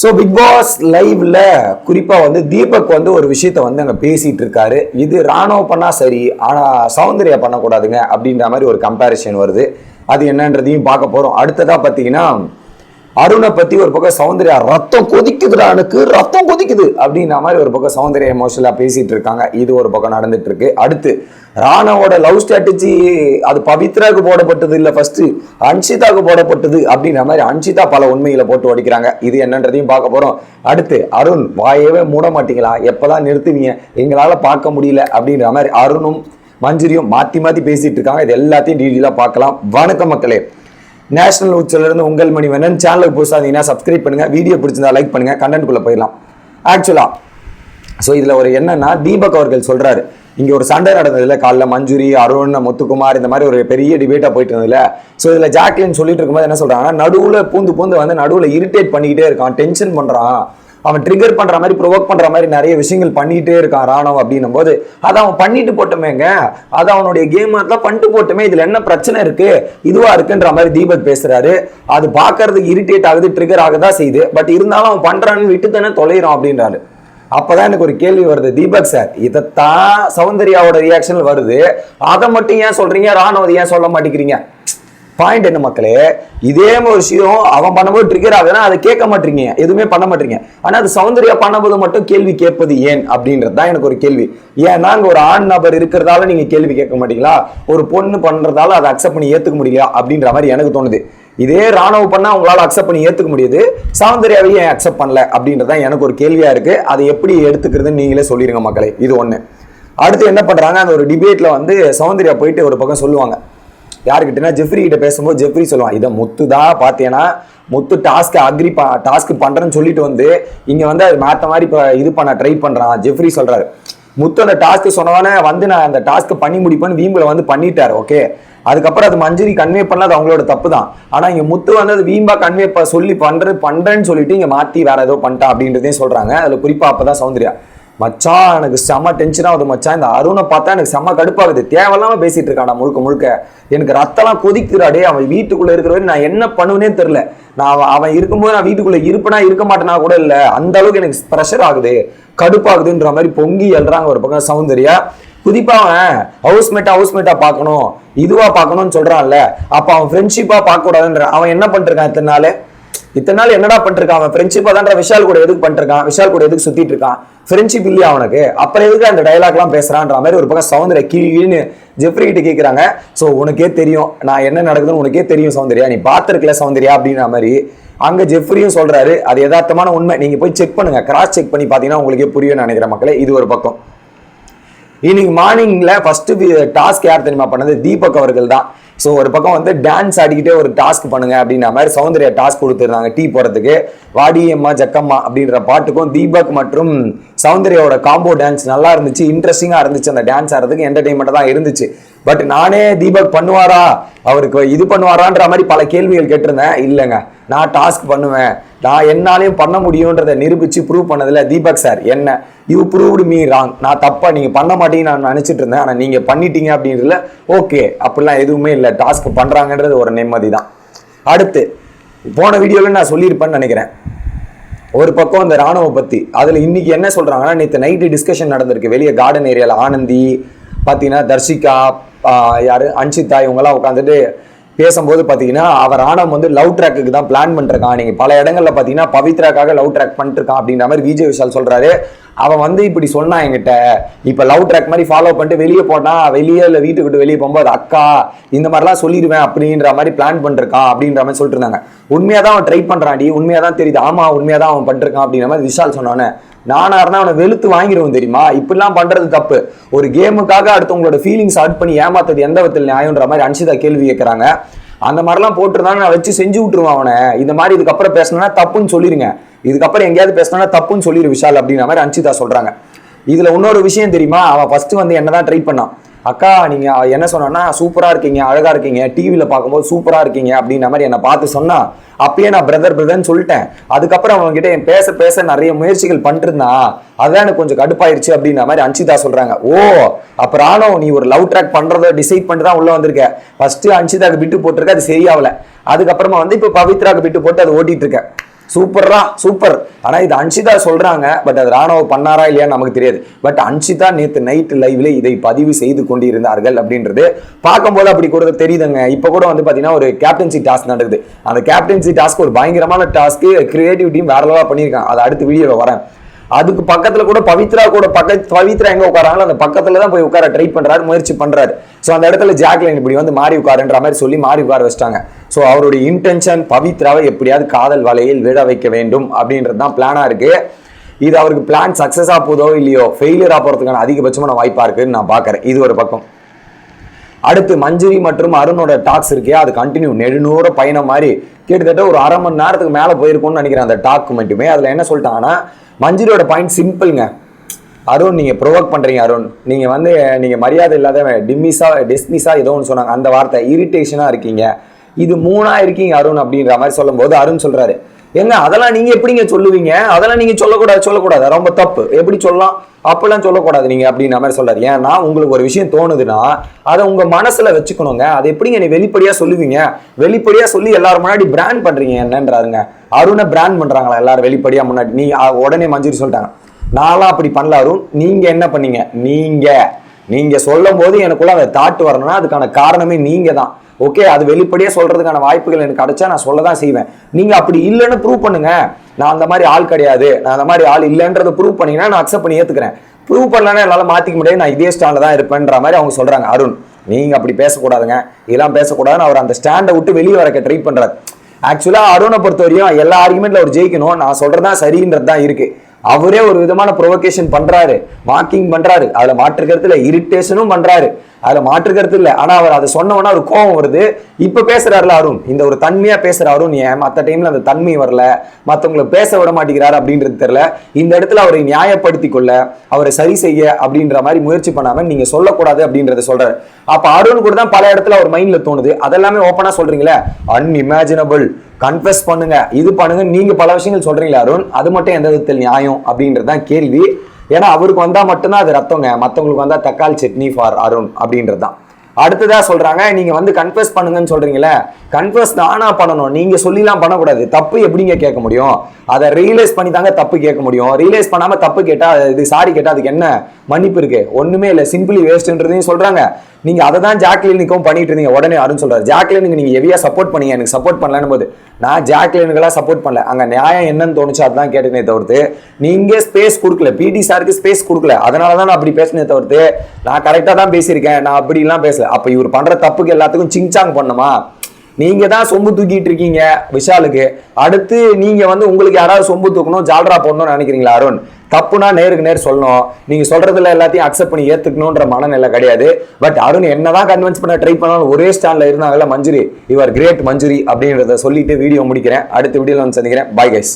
So big pass லைவ்ல குறிப்பாக வந்து தீபக் வந்து ஒரு விஷயத்த வந்து அங்கே பேசிட்டு இருக்காரு. இது ராணுவ பண்ணா சரி ஆனால் சௌந்தர்யா பண்ணக்கூடாதுங்க அப்படின்ற மாதிரி ஒரு கம்பேரிஷன் வருது. அது என்னன்றதையும் பார்க்க போகிறோம் அடுத்ததாக பார்த்தீங்கன்னா அருணை பத்தி ஒரு பக்கம் சௌந்தர்யா ரத்தம் கொதிக்குதுடா எனக்கு ரத்தம் கொதிக்குது அப்படின்ற மாதிரி ஒரு பக்கம் சௌந்தர்யா எமோஷனலா பேசிட்டு இருக்காங்க. இது ஒரு பக்கம் நடந்துட்டு இருக்கு. அடுத்து ராணாவோட லவ் ஸ்ட்ராட்டஜி அது பவித்ராவுக்கு போடப்பட்டது இல்ல ஃபர்ஸ்ட் அன்ஷிதாவுக்கு போடப்பட்டது அப்படின்ற மாதிரி அன்ஷிதா பல உண்மைகளை போட்டு உடைக்கிறாங்க இது என்னன்றதையும் பார்க்க போறோம். அடுத்து அருண் வாயவே மூட மாட்டீங்களா? எப்பதான் நிறுத்துவீங்க? எங்களால பார்க்க முடியல அப்படின்ற மாதிரி அருணும் மஞ்சுரியும் மாத்தி மாத்தி பேசிட்டு இருக்காங்க. இது எல்லாத்தையும் டீட்டெயிலாக பார்க்கலாம். வணக்கம் மக்களே. நேஷனல் உச்சிலிருந்து உங்கள் மணி வேணும் சேனலுக்கு புதுசாக சப்ஸ்கிரைப் பண்ணுங்க. வீடியோ பிடிச்சிருந்தா லைக் பண்ணுங்க. கண்டென்ட்குள்ள போயிடலாம். ஆக்சுவலா ஸோ இதுல ஒரு என்னன்னா தீபக் அவர்கள் சொல்றாரு. இங்க ஒரு சண்டை நடந்ததுல காலைல மஞ்சுரி அருண் முத்துக்குமார் இந்த மாதிரி ஒரு பெரிய டிபேட்டா போயிட்டு இருந்ததுல. ஸோ இதுல ஜாக்லின் சொல்லிட்டு இருக்கும்போது என்ன சொல்றாங்கன்னா நடுவுல பூந்து பூந்து வந்து நடுவுல இரிட்டேட் பண்ணிக்கிட்டே இருக்கான் டென்ஷன் பண்றான். அவன் ட்ரிகர் பண்ற மாதிரி ப்ரொவோக் பண்ற மாதிரி நிறைய விஷயங்கள் பண்ணிட்டே இருக்கான் ராணவ் அப்படின்னும் போது அதை அவன் பண்ணிட்டு போட்டோமேங்க. அது அவனுடைய கேம் அதெல்லாம் பண்ணிட்டு போட்டுமே. இதுல என்ன பிரச்சனை இருக்கு? இதுவா இருக்குன்ற மாதிரி தீபக் பேசுறாரு. அது பார்க்கறதுக்கு இரிட்டேட் ஆகுது ட்ரிகர் ஆகதான் செய்யுது. பட் இருந்தாலும் அவன் பண்றான்னு விட்டு தானே தொலைறான் அப்படின்றாரு. அப்பதான் எனக்கு ஒரு கேள்வி வருது தீபக் சார் இதைத்தான் சௌந்தர்யாவோட ரியாக்ஷன் வருது. அதை மட்டும் ஏன் சொல்றீங்க? ராணுவதை ஏன் சொல்ல மாட்டேங்கிறீங்க? பாயிண்ட் என்ன மக்களே? இதே ஒரு விஷயம் அவன் பண்ணும்போது ட்ரிகர் ஆகுதுன்னா அதை கேட்க மாட்டீங்க. எதுவுமே பண்ண மாட்டீங்க. ஆனால் அது சௌந்தர்யா பண்ணும்போது மட்டும் கேள்வி கேட்பது ஏன் அப்படின்றது தான் எனக்கு ஒரு கேள்வி. ஏன்னா அங்கே ஒரு ஆண் நபர் இருக்கிறதால நீங்கள் கேள்வி கேட்க மாட்டீங்களா? ஒரு பொண்ணு பண்ணுறதால அதை அக்செப்ட் பண்ணி ஏற்றுக்க முடியல அப்படின்ற மாதிரி எனக்கு தோணுது. இதே ராணுவ பண்ணால் உங்களால் அக்செப்ட் பண்ணி ஏற்றுக்க முடியுது. சௌந்தர்யாவை ஏன் அக்செப்ட் பண்ணல அப்படின்றது தான் எனக்கு ஒரு கேள்வியாக இருக்குது அதை எப்படி எடுத்துக்கிறதுன்னு நீங்களே சொல்லிடுங்க மக்களே. இது ஒன்று அடுத்து என்ன பண்ணுறாங்க அந்த ஒரு டிபேட்டில் வந்து சௌந்தர்யா போயிட்டு ஒரு பக்கம் சொல்லுவாங்க. யாருக்கிட்டனா ஜெஃப்ரி கிட்ட பேசும்போது ஜெஃப்ரி சொல்லுவான் இதை முத்து தான் பார்த்தேன்னா முத்து டாஸ்க் அக்ரி டாஸ்க் பண்ணுறேன்னு சொல்லிட்டு வந்து இங்கே வந்து அது மாற்ற மாதிரி இப்போ இது பண்ண ட்ரை பண்ணுறான் ஜெஃப்ரி சொல்கிறாரு முத்து அந்த டாஸ்க் சொன்னவனே வந்து நான் அந்த டாஸ்க் பண்ணி முடிப்பேன்னு வீம்புல வந்து பண்ணிட்டார் ஓகே அதுக்கப்புறம் அது மஞ்சரி கன்வே பண்ணல அது அவங்களோட தப்பு தான் ஆனால் இங்கே முத்து வந்து அது வீம்பா கன்வே சொல்லி பண்றது பண்ணுறேன்னு சொல்லிட்டு இங்கே மாற்றி வேற ஏதோ பண்ணிட்டா அப்படின்றதையும் சொல்கிறாங்க அதில் குறிப்பாக அப்போ தான் சௌந்தர்யா. மச்சா எனக்கு செம்ம டென்ஷனாக ஆகுது மச்சான் இந்த அருணை பார்த்தா எனக்கு செம்ம கடுப்பாகுது தேவையில்லாமல் பேசிகிட்டு இருக்கான்டா முழுக்க முழுக்க. எனக்கு ரத்தம்லாம் கொதிக்கிறாடே அவன் வீட்டுக்குள்ளே இருக்கிற நான் என்ன பண்ணுவேனே தெரில நான் அவன் அவன் இருக்கும்போது நான் வீட்டுக்குள்ளே இருப்பேனா இருக்க மாட்டேனா கூட இல்லை. அந்த அளவுக்கு எனக்கு ப்ரெஷர் ஆகுது. கடுப்பாகுதுன்ற மாதிரி பொங்கி எழுறாங்க ஒரு பக்கம் சௌந்தர்யா. புதிப்பா அவன். ஹவுஸ்மேட்டா ஹவுஸ்மேட்டா பார்க்கணும். இதுவா பார்க்கணும்னு சொல்றான்ல. அப்ப அவன் ஃப்ரெண்ட்ஷிப்பா பார்க்க கூடாதுன்ற அவன் என்ன பண்ணிருக்கான் இத்தனை நாள்? இத்தனை நாள் என்னடா பண்ணிருக்கான்? அவன் ஃப்ரெண்ட்ஷிப்பா தான்ற விஷால் கூட எதுக்கு பண்ணிருக்கான்? விஷால் கூட எதுக்கு சுத்திட்டு இருக்கான்? ஃப்ரெண்ட்ஷிப் இல்லையா அவனுக்கு? அப்புறம் எதுக்கு அந்த டைலாக் எல்லாம் பேசுறான்ற மாதிரி ஒரு பக்கம் சௌந்தர்யா கீழ்னு ஜெஃப்ரி கிட்ட கேட்குறாங்க ஸோ உனக்கே தெரியும். நான் என்ன நடக்குதுன்னு உனக்கே தெரியும் சௌந்தர்யா. நீ பார்த்துருக்கல சௌந்தர்யா அப்படின்ற மாதிரி. அங்க ஜெஃப்ரியும் சொல்றாரு. அது யதார்த்தமான உண்மை. நீங்க போய் செக் பண்ணுங்க. கிராஸ் செக் பண்ணி பாத்தீங்கன்னா உங்களுக்கே புரியும் நினைக்கிற மக்களே இது ஒரு பக்கம். இன்னைக்கு மார்னிங்ல ஃபர்ஸ்ட் டாஸ்க் யார் தெரியுமா பண்ணது? தீபக் அவர்கள் தான். ஸோ ஒரு பக்கம் வந்து டான்ஸ் ஆடிக்கிட்டே ஒரு டாஸ்க் பண்ணுங்க அப்படின்ற மாதிரி சௌந்தர்யா டாஸ்க் கொடுத்துருந்தாங்க டீ போகிறதுக்கு வாடியம்மா ஜக்கம்மா அப்படின்ற பாட்டுக்கும் தீபக் மற்றும் சௌந்தர்யாவோட காம்போ டான்ஸ் நல்லா இருந்துச்சு. இன்ட்ரெஸ்டிங்காக இருந்துச்சு அந்த டான்ஸ் ஆடுறதுக்கு. என்டர்டைன்மெண்ட் தான் இருந்துச்சு. பட் நானே தீபக் பண்ணுவாரா? அவருக்கு இது பண்ணுவாரான்ற மாதிரி பல கேள்விகள் கேட்டிருந்தேன். இல்லைங்க. நான் டாஸ்க் பண்ணுவேன். நான் என்னாலையும் பண்ண முடியுன்றதை நிரூபித்து ப்ரூவ் பண்ணதில் தீபக் சார் என்ன? யூ ப்ரூவ்டு மீ ராங் நான் தப்பாக நீங்கள் பண்ண மாட்டீங்கன்னு நான் நினச்சிட்டு இருந்தேன். ஆனால் நீங்கள் பண்ணிட்டீங்க அப்படின்றதுல ஓகே அப்படிலாம் எதுவுமே இல்லை. டாஸ்க் பண்ணுறாங்கன்றது ஒரு நிம்மதி தான் அடுத்து போன வீடியோவில் நான் சொல்லியிருப்பேன்னு நினைக்கிறேன். ஒரு பக்கம் அந்த ராணுவ பற்றி அதில் இன்னைக்கு என்ன சொல்கிறாங்கன்னா நேற்று நைட்டு டிஸ்கஷன் நடந்திருக்கு. வெளியே கார்டன் ஏரியாவில் ஆனந்தி பார்த்தீங்கன்னா தர்ஷிகா யார்? அன்ஷிதா இவங்கெல்லாம் உட்காந்துட்டு பேசும்போது பார்த்தீங்கன்னா அவர் ஆனம் வந்து லவ் ட்ராக்குக்கு தான் பிளான் பண்ணிருக்கான். நீங்கள் பல இடங்களில் பார்த்தீங்கன்னா பவித்ராக்காக லவ் ட்ராக் பண்ணிருக்கான் அப்படின்ற மாதிரி விஜய் விஷால் சொல்கிறாரு அவன் வந்து இப்படி சொன்னான் என்கிட்ட இப்போ லவ் ட்ராக் மாதிரி ஃபாலோ பண்ணிட்டு வெளியே போட்டான் வெளியே இல்லை வீட்டுக்கு விட்டு வெளியே போகும்போது அக்கா இந்த மாதிரிலாம் சொல்லிடுவேன் அப்படின்ற மாதிரி பிளான் பண்ணிருக்கான் அப்படின்ற மாதிரி சொல்லிட்டு இருந்தாங்க. உண்மையாக தான் அவன் ட்ரை பண்ணுறான்டி உண்மையாக தான் தெரியுது. ஆமாம் உண்மையாக தான் அவன் பண்ணிருக்கான் அப்படின்ற மாதிரி விஷால் சொன்னானே நானா இருந்தா அவனை வெளுத்து வாங்கிடுவோம் தெரியுமா? இப்படிலாம் பண்றது தப்பு. ஒரு கேமுக்காக அடுத்தவங்களோட ஃபீலிங்ஸ் அவுட் பண்ணி ஏமாத்தது எந்த விதத்தில் நியாயம்ன்ற மாதிரி அன்ஷிதா கேள்வி கேட்கறாங்க அந்த மாதிரிலாம் போட்டிருந்தாலும் நான் வச்சு செஞ்சு விட்டுருவேன் அவனை. இந்த மாதிரி இதுக்கப்புறம் பேசினா தப்புன்னு சொல்லிருங்க. இதுக்கப்புறம் எங்கேயாவது பேசினா தப்புன்னு சொல்லிடு விஷால் அப்படின்ற மாதிரி அன்ஷிதா சொல்றாங்க. இதுல இன்னொரு விஷயம் தெரியுமா? அவன் ஃபர்ஸ்ட் வந்து என்னதான் ட்ரை பண்ணான். அக்கா நீங்க என்ன சொன்னா சூப்பரா இருக்கீங்க அழகா இருக்கீங்க டிவியில பார்க்கும்போது சூப்பரா இருக்கீங்க அப்படின்ற மாதிரி என்னை பார்த்து சொன்னா அப்பயே நான் பிரதர் பிரதர்னு சொல்லிட்டேன். அதுக்கப்புறம் அவங்க கிட்ட என் பேச பேச நிறைய முயற்சிகள் பண்ணிருந்தான் அதான் எனக்கு கொஞ்சம் கடுப்பாயிருச்சு அப்படின்ற மாதிரி அன்சிதா சொல்றாங்க. ஓ அப்ப ராணோ நீ ஒரு லவ் ட்ராக் பண்றத டிசைட் பண்ணிட்டு தான் உள்ள வந்திருக்க. ஃபர்ஸ்ட் அன்சிதாக்கு விட்டு போட்டிருக்க அது சரியாவல அதுக்கப்புறமா வந்து இப்போ பவித்ராக்கு விட்டு போட்டு அதை ஓட்டிட்டு இருக்கேன் சூப்பரா சூப்பர். ஆனா இது அன்ஷிதா சொல்றாங்க பட் அது ராணுவ பண்ணாரா இல்லையான்னு நமக்கு தெரியாது. பட் அன்ஷிதா நேத்து நைட் லைவ்ல இதை பதிவு செய்து கொண்டிருந்தார்கள் அப்படின்றது பார்க்கும்போது அப்படி கூட தெரியுதுங்க. இப்போ கூட வந்து பாத்தீங்கன்னா ஒரு கேப்டன்சி டாஸ்க் நடக்குது. அந்த கேப்டன்சி டாஸ்க் ஒரு பயங்கரமான டாஸ்க் கிரியேட்டிவிட்டியும் வேற லெவலா பண்ணியிருக்காங்க. அதை அடுத்து வீடியோல வரேன். அதுக்கு பக்கத்துல கூட பவித்ரா கூட பக்க பவித்ரா எங்க உட்காராங்களோ அந்த பக்கத்துல தான் போய் உட்கார ட்ரை பண்றாரு முயற்சி பண்றாரு. ஸோ அந்த இடத்துல ஜாக்லைன் இப்படி வந்து மாறி உட்காருன்ற மாதிரி சொல்லி மாறி உட்கார வச்சிட்டாங்க. ஸோ அவருடைய இன்டென்ஷன் பவித்ராவை எப்படியாவது காதல் வலையில் விட வைக்க வேண்டும் அப்படின்றது தான் பிளானாக இருக்குது இது அவருக்கு பிளான் சக்சஸா போதோ இல்லையோ ஃபெயிலியரா போகிறதுக்கான அதிகபட்சமான வாய்ப்பாக இருக்குதுன்னு நான் பார்க்குறேன். இது ஒரு பக்கம். அடுத்து மஞ்சரி மற்றும் அருணோட டாக்ஸ் இருக்கே அது கண்டினியூ நெடுநூற பயணம் மாதிரி கிட்டத்தட்ட ஒரு அரை மணி நேரத்துக்கு மேலே போயிருக்கும்னு நினைக்கிறேன் அந்த டாக்கு மட்டுமே அதில் என்ன சொல்லிட்டாங்கன்னா மஞ்சரியோட பாயிண்ட் சிம்பிள்ங்க அருண் நீங்கள் ப்ரொவோக் பண்ணுறீங்க அருண். நீங்கள் வந்து நீங்கள் மரியாதை இல்லாத டிம்மிஸாக டெஸ்மிஸா ஏதோ ஒன்று சொன்னாங்க. அந்த வார்த்தை இரிட்டேஷனாக இருக்கீங்க. இது மூணா இருக்கீங்க அருண் அப்படின்ற மாதிரி சொல்லும்போது அருண் சொல்கிறாரு ஏங்க அதெல்லாம் நீங்கள் எப்படிங்க சொல்லுவீங்க? அதெல்லாம் நீங்கள் சொல்லக்கூடாது சொல்லக்கூடாது. ரொம்ப தப்பு. எப்படி சொல்லலாம்? அப்பெல்லாம் சொல்லக்கூடாது நீங்கள் அப்படின்ற மாதிரி சொல்கிறாரு ஏன்னா உங்களுக்கு ஒரு விஷயம் தோணுதுன்னா அதை உங்கள் மனசில் வச்சுக்கணுங்க. அதை எப்படிங்க நீ வெளிப்படையாக சொல்லுவீங்க? வெளிப்படையாக சொல்லி எல்லாரும் முன்னாடி பிராண்ட் பண்ணுறீங்க என்னன்றாருங்க. அருணை பிராண்ட் பண்ணுறாங்களா எல்லாரும் வெளிப்படையாக முன்னாடி. நீ உடனே மஞ்சூரி சொல்லிட்டாங்க. நான்லாம் அப்படி பண்ணல அருண். நீங்க என்ன பண்ணீங்க? நீங்க. நீங்க சொல்லும் போது எனக்குள்ள அந்த தாட் வரணும்னா அதுக்கான காரணமே நீங்க தான் ஓகே அது வெளிப்படையாக சொல்றதுக்கான வாய்ப்புகள் எனக்கு கிடைச்சா நான் சொல்ல தான் செய்வேன். நீங்க அப்படி இல்லைன்னு ப்ரூவ் பண்ணுங்க. நான் அந்த மாதிரி ஆள் கிடையாது. நான் அந்த மாதிரி ஆள் இல்லைன்றதை ப்ரூவ் பண்ணீங்கன்னா நான் அக்செப்ட் பண்ணி ஏத்துக்கிறேன். ப்ரூவ் பண்ணலன்னா என்னால் மாத்திக்க முடியாது. நான் இதே ஸ்டாண்டில் தான் இருப்பேன்ற மாதிரி அவங்க சொல்றாங்க. அருண் நீங்க அப்படி பேசக்கூடாதுங்க. இதெல்லாம் பேசக்கூடாதுன்னு அவர் அந்த ஸ்டாண்டை விட்டு வெளியே வரக்க ட்ரை பண்றாரு. ஆக்சுவலா அருணை பொறுத்த வரையும் எல்லா ஆர்குமெண்ட்ல அவர் ஜெயிக்கணும். நான் சொல்றதுதான் சரின்றது தான் இருக்கு. அவரே ஒரு விதமான ப்ரொவொகேஷன் பண்றாரு. வாக்கிங் பண்றாரு. அதுல மாற்று கருத்துல இரிட்டேஷனும் பண்றாரு. அதுல மாற்று கருத்து இல்லை. ஆனா அவர் அதை சொன்ன ஒரு கோபம் வருது. இப்ப பேசுறாருல அருண். இந்த ஒரு தன்மையா பேசுற அருண் ஏன்? மத்த டைம்ல அந்த தன்மை வரல. மத்தவங்களை பேச விட மாட்டேங்கிறாரு அப்படின்றது தெரியல. இந்த இடத்துல அவரை நியாயப்படுத்தி கொள்ள அவரை சரி செய்ய அப்படின்ற மாதிரி முயற்சி பண்ணாம நீங்க சொல்லக்கூடாது அப்படின்றத சொல்றாரு. அப்ப அருண் கூட தான் பல இடத்துல அவர் மைண்ட்ல தோணுது. அதெல்லாமே ஓப்பனா சொல்றீங்களே? அன்இமேஜினபிள் கன்ஃபெஸ் பண்ணுங்க. இது பண்ணுங்க. நீங்க பல விஷயங்கள் சொல்றீங்களா அருண். அது மட்டும் எந்த விதத்தில் நியாயம் அப்படின்றது தான் கேள்வி. ஏன்னா அவருக்கு வந்தா மட்டும்தான் அது ரத்தங்க. மத்தவங்களுக்கு வந்தா தக்காளி சட்னி ஃபார் அருண் அப்படின்றது தான் அடுத்ததா சொல்றாங்க நீங்க வந்து கன்ஃபெஸ் பண்ணுங்கன்னு சொல்றீங்களே. கன்ஃபெஸ் நானா பண்ணணும். நீங்க சொல்லிலாம் பண்ணக்கூடாது. தப்பு எப்படிங்க கேட்க முடியும்? அதை ரியலைஸ் பண்ணி தாங்க தப்பு கேட்க முடியும். ரியலைஸ் பண்ணாம தப்பு கேட்டா இது சாரி கேட்டா அதுக்கு என்ன மன்னிப்பு இருக்கு? ஒண்ணுமே இல்லை. சிம்பிளி வேஸ்ட்ன்றதையும் சொல்றாங்க. நீங்க அதை தான் ஜாக்லினுக்கும் பண்ணிட்டு இருந்தீங்க. உடனே அருண் சொல்றாரு. ஜாக்லினுக்கு நீங்க ஹெவியா சப்போர்ட் பண்ணீங்க. எனக்கு சப்போர்ட் பண்ணலன்னு போது நான் ஜாக்லினுக்கெல்லாம் சப்போர்ட் பண்ணல. அங்கே நியாயம் என்னன்னு தோணுச்சு அதான் கேட்டனே தவிர்த்து நீங்கள் ஸ்பேஸ் கொடுக்கல. பிடி சாருக்கு ஸ்பேஸ் கொடுக்கல. அதனால தான் நான் அப்படி பேசினே தவிர்த்து நான் கரெக்டாக தான் பேசியிருக்கேன். நான் அப்படிலாம் பேசல. அப்போ இவர் பண்ணுற தப்புக்கு எல்லாத்துக்கும் சிங்சாங் பண்ணுமா? நீங்க தான் சொம்பு தூக்கிட்டு இருக்கீங்க விஷாலுக்கு. அடுத்து நீங்க வந்து உங்களுக்கு யாராவது சொம்பு தூக்கணும் ஜால்ரா போடணும்னு நினைக்கிறீங்களா அருண்? தப்புனா நேருக்கு நேர் சொல்லணும். நீங்க சொல்றதுல எல்லாத்தையும் அக்செப்ட் பண்ணி ஏத்துக்கணும்ன்ற மனநிலை கிடையாது. பட் அருண் என்னதான் கன்வின்ஸ் பண்ண ட்ரை பண்ணாலும் ஒரே ஸ்டாண்ட்ல இருந்தாங்கல்ல மஞ்சுரி யுவர் கிரேட் மஞ்சுரி அப்படின்றத சொல்லிட்டு வீடியோ முடிக்கிறேன். அடுத்த வீடியோல வந்து சந்திக்கிறேன். Bye guys